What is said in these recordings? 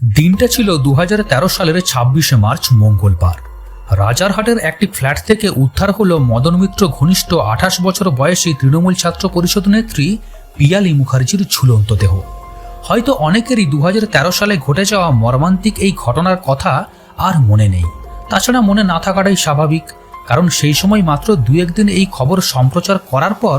দিনটা ছিল দু হাজার তেরো সালের ছাব্বিশে মার্চ, মঙ্গলবার। রাজারহাটের একটি ফ্ল্যাট থেকে উদ্ধার হল মদন মিত্র ঘনিষ্ঠ আঠাশ বছর বয়সী তৃণমূল ছাত্র পরিষদ নেত্রী পিয়ালি মুখার্জির ঝুলন্ত দেহ। হয়তো অনেকেরই দু হাজার তেরো সালে ঘটে যাওয়া মর্মান্তিক এই ঘটনার কথা আর মনে নেই। তাছাড়া মনে না থাকাটাই স্বাভাবিক, কারণ সেই সময় মাত্র দু একদিন এই খবর সম্প্রচার করার পর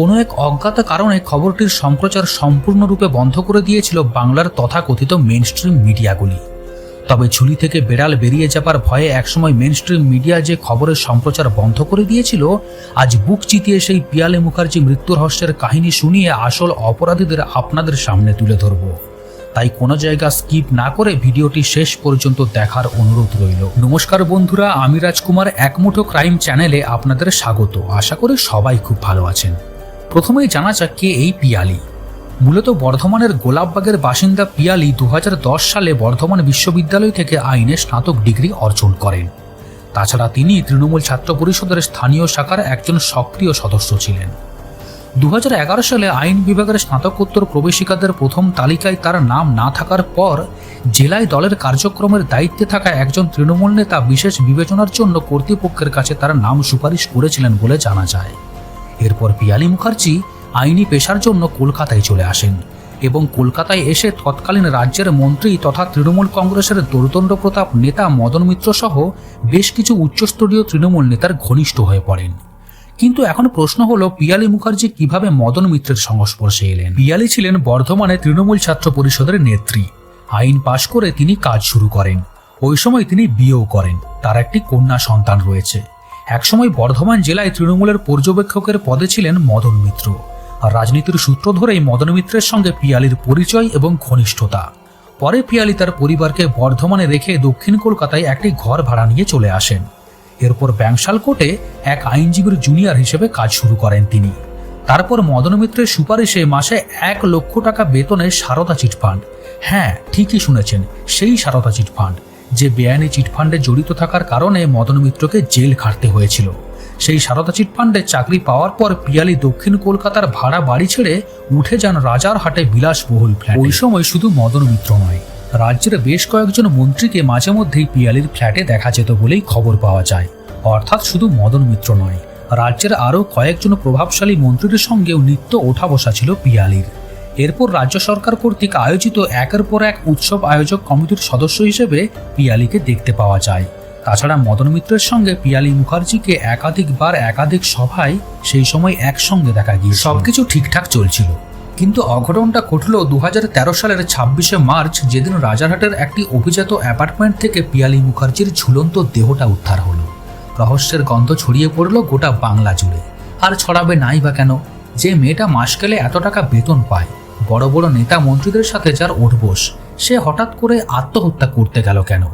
কোনো এক অজ্ঞাত কারণে খবরটির সম্প্রচার সম্পূর্ণরূপে বন্ধ করে দিয়েছিল বাংলার তথাকথিত মেন স্ট্রিম মিডিয়াগুলি তবে ঝুলি থেকে বেড়াল বেরিয়ে যাবার ভয়ে একসময় মেন স্ট্রিম মিডিয়া যে খবরের সম্প্রচার বন্ধ করে দিয়েছিল, আজ বুক চিতিয়ে সেই পিয়ালে মুখার্জি মৃত্যুর রহস্যের কাহিনী শুনিয়ে আসল অপরাধীদের আপনাদের সামনে তুলে ধরব। তাই কোনো জায়গা স্কিপ না করে ভিডিওটি শেষ পর্যন্ত দেখার অনুরোধ রইল। নমস্কার বন্ধুরা, আমি রাজকুমার, একমুঠো ক্রাইম চ্যানেলে আপনাদের স্বাগত। আশা করি সবাই খুব ভালো আছেন। প্রথমেই জানা যাক কে এই পিয়ালি। মূলত বর্ধমানের গোলাপবাগের বাসিন্দা পিয়ালি দু হাজার দশ সালে বর্ধমান বিশ্ববিদ্যালয় থেকে আইনে স্নাতক ডিগ্রি অর্জন করেন। তাছাড়া তিনি তৃণমূল ছাত্র পরিষদের স্থানীয় শাখার একজন সক্রিয় সদস্য ছিলেন। দু হাজার এগারো সালে আইন বিভাগের স্নাতকোত্তর প্রবেশিকাদের প্রথম তালিকায় তার নাম না থাকার পর জেলায় দলের কার্যক্রমের দায়িত্বে থাকা একজন তৃণমূল নেতা বিশেষ বিবেচনার জন্য কর্তৃপক্ষের কাছে তার নাম সুপারিশ করেছিলেন বলে জানা যায়। এরপর পিয়ালি মুখার্জি আইনি পেশার জন্য কলকাতায় চলে আসেন এবং কলকাতায় এসে তৎকালীন রাজ্যের মন্ত্রী তথা তৃণমূল কংগ্রেসের দুর্দণ্ড প্রতাপ নেতা মদন মিত্র সহ বেশ কিছু উচ্চস্তরীয় তৃণমূল নেতার ঘনিষ্ঠ হয়ে পড়েন। কিন্তু এখন প্রশ্ন হলো, পিয়ালি মুখার্জি কীভাবে মদন মিত্রের সংস্পর্শে এলেন? পিয়ালি ছিলেন বর্ধমানে তৃণমূল ছাত্র পরিষদের নেত্রী। আইন পাশ করে তিনি কাজ শুরু করেন। ওই সময় তিনি বিয়েও করেন। তার একটি কন্যা সন্তান রয়েছে। একসময় বর্ধমান জেলায় তৃণমূলের পর্যবেক্ষকের পদে ছিলেন মদন মিত্র। আর রাজনীতির সূত্র ধরেই মদন মিত্রের সঙ্গে পিয়ালির পরিচয় এবং ঘনিষ্ঠতা। পরে পিয়ালি তার পরিবারকে বর্ধমানে রেখে দক্ষিণ কলকাতায় একটি ঘর ভাড়া নিয়ে চলে আসেন। এরপর ব্যাংশাল কোর্টে এক আইনজীবীর জুনিয়র হিসেবে কাজ শুরু করেন তিনি। তারপর মদন মিত্রের সুপারিশে মাসে এক লক্ষ টাকা বেতনে সারদা চিটফান্ড। হ্যাঁ ঠিকই শুনেছেন, সেই সারদা চিটফান্ড। যে বেআইনি চিটফান্ডে জড়িত থাকার কারণে মদন মিত্রকে জেল খাটতে হয়েছিল। সেই সারদা চিটফান্ডে চাকরি পাওয়ার পর পিয়ালি দক্ষিণ কলকাতার ভাড়া বাড়ি ছেড়ে উঠে যান রাজার হাটে বিলাসবহুল ফ্ল্যাট। ওই সময় শুধু মদন মিত্র নয়, রাজ্যের বেশ কয়েকজন মন্ত্রীকে মাঝে মধ্যেই পিয়ালির ফ্ল্যাটে দেখা যেত বলেই খবর পাওয়া যায়। অর্থাৎ শুধু মদন মিত্র নয়, রাজ্যের আরও কয়েকজন প্রভাবশালী মন্ত্রীদের সঙ্গেও নিত্য ওঠা বসা ছিল পিয়ালির। এরপর রাজ্য সরকার কর্তৃক আয়োজিত একের পর এক উৎসব আয়োজক কমিটির সদস্য হিসেবে পিয়ালিকে দেখতে পাওয়া যায়। তাছাড়া মদন মিত্রের সঙ্গে পিয়ালি মুখার্জিকে একাধিকবার একাধিক সভায় সেই সময় একসঙ্গে দেখা গিয়ে সবকিছু ঠিকঠাক চলছিল। কিন্তু অঘটনটা ঘটল দু হাজার তেরো সালের ছাব্বিশে মার্চ, যেদিন রাজারহাটের একটি অভিজাত অ্যাপার্টমেন্ট থেকে পিয়ালি মুখার্জির ঝুলন্ত দেহটা উদ্ধার হলো। রহস্যের গন্ধ ছড়িয়ে পড়ল গোটা বাংলা জুড়ে। আর ছড়াবে নাই বা কেন? যে মেয়েটা মাস গেলে এত টাকা বেতন পায়। বড় বড় নেতা মন্ত্রীদের সাথে যার ওঠবোস, সে হঠাৎ করে আত্মহত্যা করতে গেল কেন?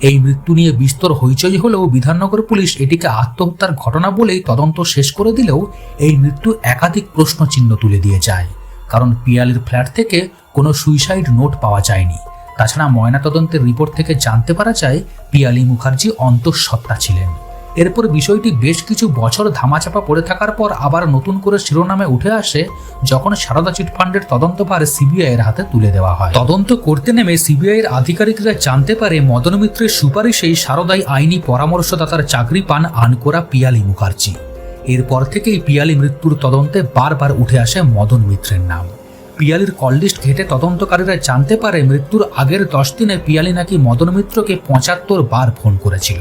এই মৃত্যু নিয়ে বিস্তর হইচই হলেও বিধাননগর পুলিশ এটিকে আত্মহত্যার ঘটনা বলেই তদন্ত শেষ করে দিলেও এই মৃত্যু একাধিক প্রশ্নচিহ্ন তুলে দিয়ে যায়। কারণ পিয়ালির ফ্ল্যাট থেকে কোনো সুইসাইড নোট পাওয়া যায়নি। তাছাড়া ময়নাতদন্তের রিপোর্ট থেকে জানতে পারা যায়, পিয়ালি মুখার্জি অন্তঃসত্ত্বা ছিলেন। এরপর বিষয়টি বেশ কিছু বছর ধামাচাপা পড়ে থাকার পর আবার নতুন করে শিরোনামে উঠে আসে যখন সারদা চিটফান্ডের তদন্তভার সিবিআই এর হাতে তুলে দেওয়া হয়। তদন্ত করতে নেমে সিবিআই এর আধিকারিকরা জানতে পারে মদন মিত্রের সুপারিশেই সারদাই আইনি পরামর্শদাতার চাকরি পান আনকোরা পিয়ালি মুখার্জি। এরপর থেকেই পিয়ালি মৃত্যুর তদন্তে বারবার উঠে আসে মদন মিত্রের নাম। পিয়ালির কললিস্ট ঘেটে তদন্তকারীরা জানতে পারে মৃত্যুর আগের দশ দিনে পিয়ালি নাকি মদন মিত্রকে পঁচাত্তর বার ফোন করেছিল।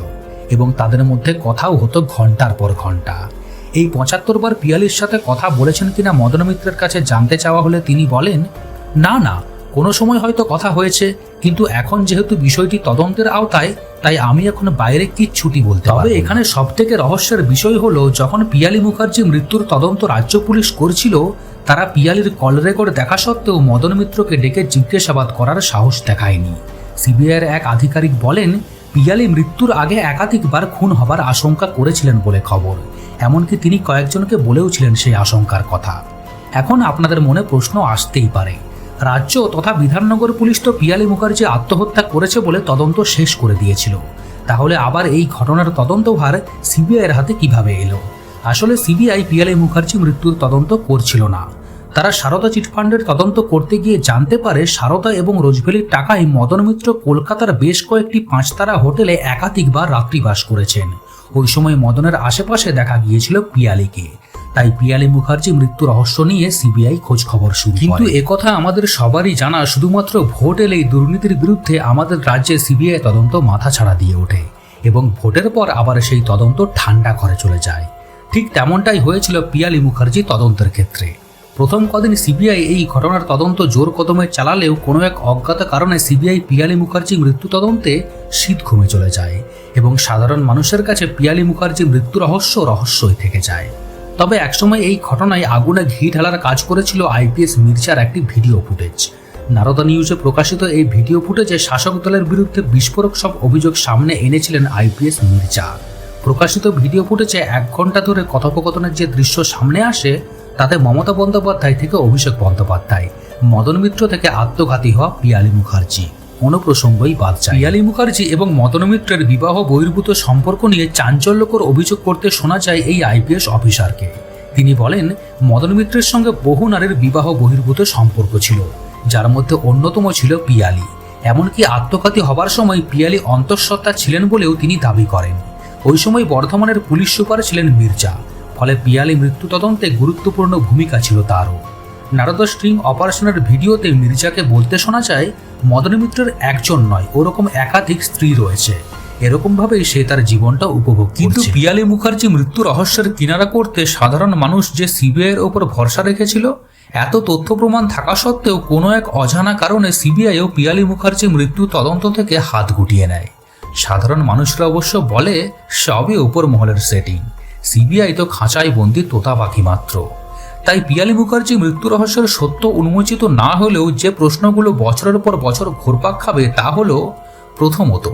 এবং তাদের মধ্যে কথাও হতো ঘণ্টার পর ঘণ্টা। এই পঁচাত্তর বার পিয়ালির সাথে কথা বলেছেন কিনা মদন মিত্রের কাছে জানতে চাওয়া হলে তিনি বলেন না না কোনো সময় হয়তো কথা হয়েছে কিন্তু এখন যেহেতু বিষয়টি তদন্তের আওতায় তাই আমি এখন বাইরে কিচ্ছুটি বলতে তবে এখানে সব থেকে রহস্যের বিষয় হলো যখন পিয়ালি মুখার্জি মৃত্যুর তদন্ত রাজ্য পুলিশ করছিল তারা পিয়ালির কল রেকর্ড দেখা সত্ত্বেও মদন মিত্রকে ডেকে জিজ্ঞাসাবাদ করার সাহস দেখায়নি। সিবিআইয়ের এক আধিকারিক বলেন পিয়ালি মৃত্যুর আগে একাধিকবার খুন হবার আশঙ্কা করেছিলেন বলে খবর। এমনকি তিনি কয়েকজনকে বলেও ছিলেন সেই আশঙ্কার কথা। এখন আপনাদের মনে প্রশ্ন আসতেই পারে, রাজ্য তথা বিধাননগর পুলিশ তো পিয়ালি মুখার্জি আত্মহত্যা করেছে বলে তদন্ত শেষ করে দিয়েছিল। তাহলে আবার এই ঘটনার তদন্তভার সিবিআইয়ের হাতে কীভাবে এলো? আসলে সিবিআই পিয়ালি মুখার্জি মৃত্যুর তদন্ত করছিল না। তারা সারদা চিটফান্ডের তদন্ত করতে গিয়ে জানতে পারে সারদা এবং রোজভেলির টাকায় মদন মিত্র কলকাতার বেশ কয়েকটি পাঁচতারা হোটেলে একাধিকবার রাত্রিবাস করেছেন। ওই সময় মদনের আশেপাশে দেখা গিয়েছিল পিয়ালিকে। তাই পিয়ালি মুখার্জি মৃত্যু রহস্য নিয়ে সিবিআই খোঁজ খবর শুরু কিন্তু একথা আমাদের সবারই জানা শুধুমাত্র ভোট এলেই দুর্নীতির বিরুদ্ধে আমাদের রাজ্যে সিবিআই তদন্ত মাথা ছাড়া দিয়ে ওঠে এবং ভোটের পর আবার সেই তদন্ত ঠান্ডা ঘরে চলে যায়। ঠিক তেমনটাই হয়েছিল পিয়ালি মুখার্জি তদন্তের ক্ষেত্রে। প্রথম কদিন সিবিআই এই ঘটনার তদন্ত জোর কদমে চালালেও কোনো এক অজ্ঞাত কারণে সিবিআই পিয়ালি মুখার্জি মৃত্যু তদন্তে শীত ঘুমে চলে যায় এবং সাধারণ মানুষের কাছে পিয়ালি মুখার্জি মৃত্যু রহস্য রহস্যই থেকে যায়। তবে একসময় এই ঘটনায় আগুনে ঘি ঢালার কাজ করেছিল আইপিএস মির্জার একটি ভিডিও ফুটেজ। নারদা নিউজে প্রকাশিত এই ভিডিও ফুটেজে শাসক দলের বিরুদ্ধে বিস্ফোরক সব অভিযোগ সামনে এনেছিলেন আইপিএস মির্জা। প্রকাশিত ভিডিও ফুটেজে এক ঘণ্টা ধরে কথোপকথনের যে দৃশ্য সামনে আসে তাতে মমতা বন্দ্যোপাধ্যায় থেকে অভিষেক বন্দ্যোপাধ্যায়, মদন মিত্র থেকে আত্মঘাতী হওয়া পিয়ালি মুখার্জি কোনো প্রসঙ্গই বাদ যায় পিয়ালি মুখার্জি এবং মদন মিত্রের বিবাহ বহির্ভূত সম্পর্ক নিয়ে চাঞ্চল্যকর অভিযোগ করতে শোনা যায় এই আইপিএস অফিসারকে। তিনি বলেন, মদন মিত্রের সঙ্গে বহু নারীর বিবাহ বহির্ভূত সম্পর্ক ছিল, যার মধ্যে অন্যতম ছিল পিয়ালি। এমনকি আত্মঘাতী হবার সময় পিয়ালি অন্তঃসত্ত্বা ছিলেন বলেও তিনি দাবি করেন। ওই সময় বর্ধমানের পুলিশ সুপার ছিলেন মির্জা। ফলে পিয়ালি মৃত্যু তদন্তে গুরুত্বপূর্ণ ভূমিকা ছিল তারও। নারদা স্ট্রিং অপারেশনের ভিডিওতে মির্জাকে বলতে শোনা যায়, মদন মিত্রের একজন নয়, ওরকম একাধিক স্ত্রী রয়েছে। এরকমভাবেই সে তার জীবনটা উপভোগ কিন্তু পিয়ালি মুখার্জি মৃত্যু রহস্যের কিনারা করতে সাধারণ মানুষ যে সিবিআইয়ের ওপর ভরসা রেখেছিল, এত তথ্য প্রমাণ থাকা সত্ত্বেও কোনো এক অজানা কারণে সিবিআইও পিয়ালি মুখার্জি মৃত্যু তদন্ত থেকে হাত গুটিয়ে নেয়। সাধারণ মানুষরা অবশ্য বলে, সবই ওপর মহলের সেটিং সিবিআই তো খাঁচায় বন্দি তোতা পাখি মাত্র। তাই পিয়ালি মুখার্জি মৃত্যু রহস্যের সত্য উন্মোচিত না হলেও যে প্রশ্নগুলো বছরের পর বছর ঘোরপাক খাবে তা হলো, প্রথমত,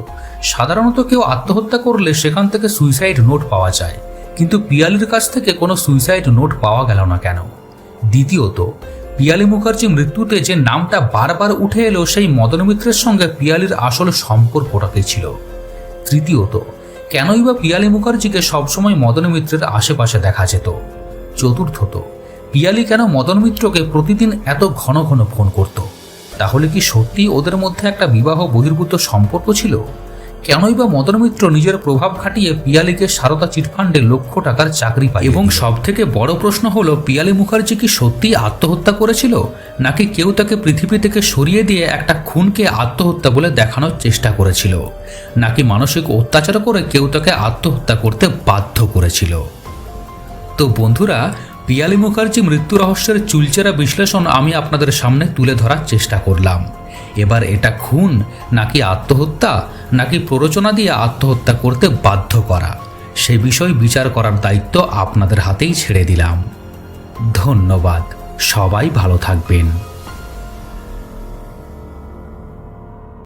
সাধারণত কেউ আত্মহত্যা করলে সেখান থেকে সুইসাইড নোট পাওয়া যায়, কিন্তু পিয়ালির কাছ থেকে কোনো সুইসাইড নোট পাওয়া গেল না কেন? দ্বিতীয়ত, পিয়ালি মুখার্জি মৃত্যুতে যে নামটা বারবার উঠে এলো সেই মদন মিত্রের সঙ্গে পিয়ালির আসল সম্পর্কটাকে ছিল। তৃতীয়ত কেনই বা পিয়ালি মুখার্জিকে সবসময় মদন মিত্রের আশেপাশে দেখা যেত? চতুর্থত পিয়ালি কেন মদন মিত্রকে প্রতিদিন এত ঘন ঘন ফোন করত? তাহলে কি সত্যি ওদের মধ্যে একটা বিবাহ বহির্ভূত সম্পর্ক ছিল? কেনই বা মদন মিত্র নিজের প্রভাব খাটিয়ে পিয়ালিকে সারদা চিটফান্ডে লক্ষ টাকার চাকরি পায় এবং সব থেকে বড় প্রশ্ন হলো পিয়ালি মুখার্জি কি সত্যি আত্মহত্যা করেছিল? নাকি কেউ তাকে পৃথিবী থেকে সরিয়ে দিয়ে একটা খুনকে আত্মহত্যা বলে দেখানোর চেষ্টা করেছিল। নাকি মানসিক অত্যাচার করে কেউ তাকে আত্মহত্যা করতে বাধ্য করেছিল? তো বন্ধুরা, পিয়ালি মুখার্জি মৃত্যু রহস্যের চুলচেরা বিশ্লেষণ আমি আপনাদের সামনে তুলে ধরার চেষ্টা করলাম। এবার এটা খুন, নাকি আত্মহত্যা, নাকি প্ররোচনা দিয়ে আত্মহত্যা করতে বাধ্য করা, সে বিষয় বিচার করার দায়িত্ব আপনাদের হাতেই ছেড়ে দিলাম। ধন্যবাদ, সবাই ভালো থাকবেন।